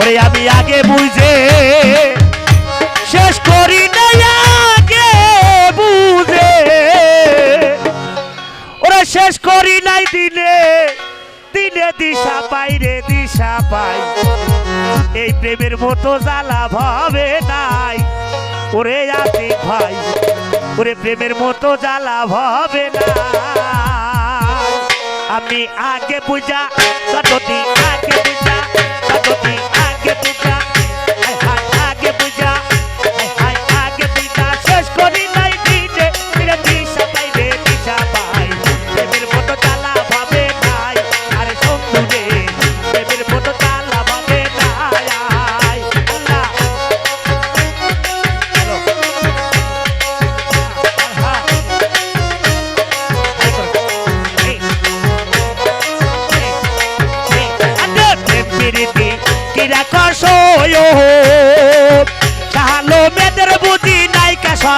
ওরে আমি আগে বুঝে শেষ করি না আগে বুঝে। ওরে শেষ করি নাই দিলে দিনে দিশা পাই রে দিশা পাই। এই প্রেমের মতো জ্বালা ভাবে নাই। ওরে আতি ভাই, ওরে প্রেমের মতো জ্বালা ভাবে না আমি আগে বুঝা সততি আগে বুঝা সততি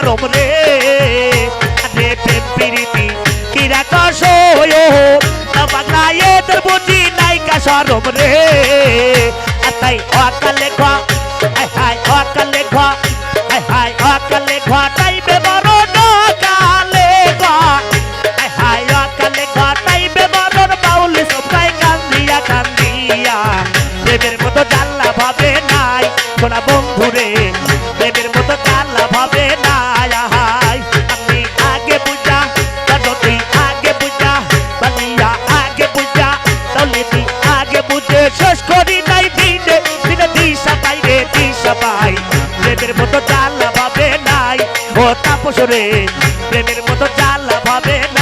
সরম রে। আরে প্রেম প্রীতি কিরা কসয় বাংলা এদের বুঝি নাইকা সরম রে। তাই অকালে ঘ হাই অকালে ঘ হাই অকালে ঘ, তাই বেবর কালে হাই অকালে ঘ, তাই বেবর বাউল সবাই কান্দিয়া কান্দিয়া প্রেমের মতো জাল্লা ভাবে বন্ধুরে প্রেমের মতো জাল্লা করি নাই দিনে দিনে দিশা পাই রে, দিশা পাই। প্রেমের মতো চাল ভাবে নাই, ও তাপস রে। প্রেমের মতো জাল্লা ভাবে নাই।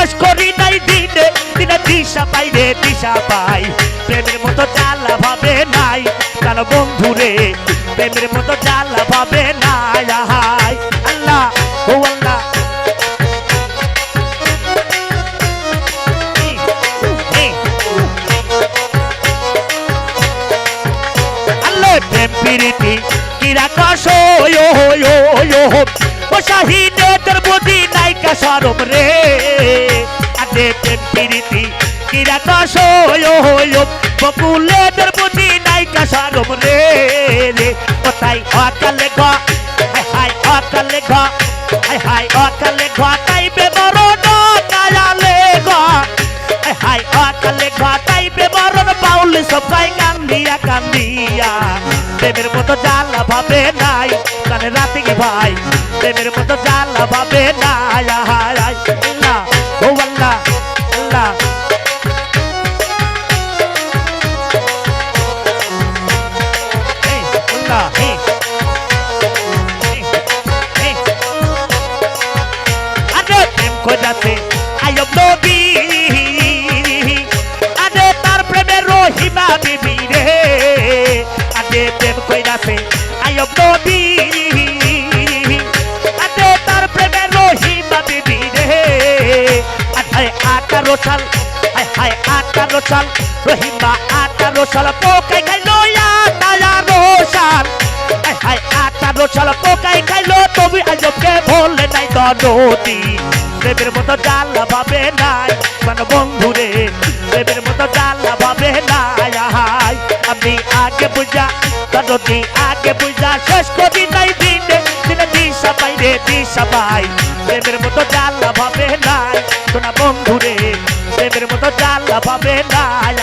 শেষ করি নাই দিনে দিনে দিশা পাই রে, দিশা পাই। প্রেমের মতো জ্বালা ভাবে নাই তার বন্ধুরে প্রেমের মতো জ্বালা ভাবে নাই, আহাই। আল্লাহ, ও আল্লাহ। আল্লাহ কিরা কসো ও ও ও ও শাহিদের বুদ্ধি নাইকা সরম রে। আদে প্রেম প্রীতি, কিরা কসো ও ও বকুলেদের বুদ্ধি নাইকা সরম রে রে। তাই অকালে গ হাই হাই অকালে গ হাই হাই অকালে গ তাই বে বেবর কায়ালে গ হাই হাই অকালে গ তাই বে বেবর বাউল সবাই কান্দিয়া কান্দিয়া প্রেমের মতো জ্বালা ভাবে গে ভাই, প্রেমের মতো জ্বালা ভাবে আল্লাহ ও আল্লাহ আল্লাহ আরে প্রেম কইরাছে আয়ব নবী। আঠারো সাল হায় হায় আঠারো সাল রহিমা আঠারো সাল পোকাই খাইলো আঠারো সাল হায় হায় আঠারো সাল পোকাই খাইলো তবু আজবকে বলে নাই দরদি। প্রেমের মতো জ্বালা ভাবে নাই মানে বন্ধুরে প্রেমের মতো জ্বালা ভাবে নাই আমি আগে বুঝা যদি আগে বুঝা, শেষ করি নাই দিনে। দিনে সবাই প্রেমের মতো জাল ভাবে নাই। শোনা বন্ধুরে প্রেমের মতো জাল ভাবে নাই।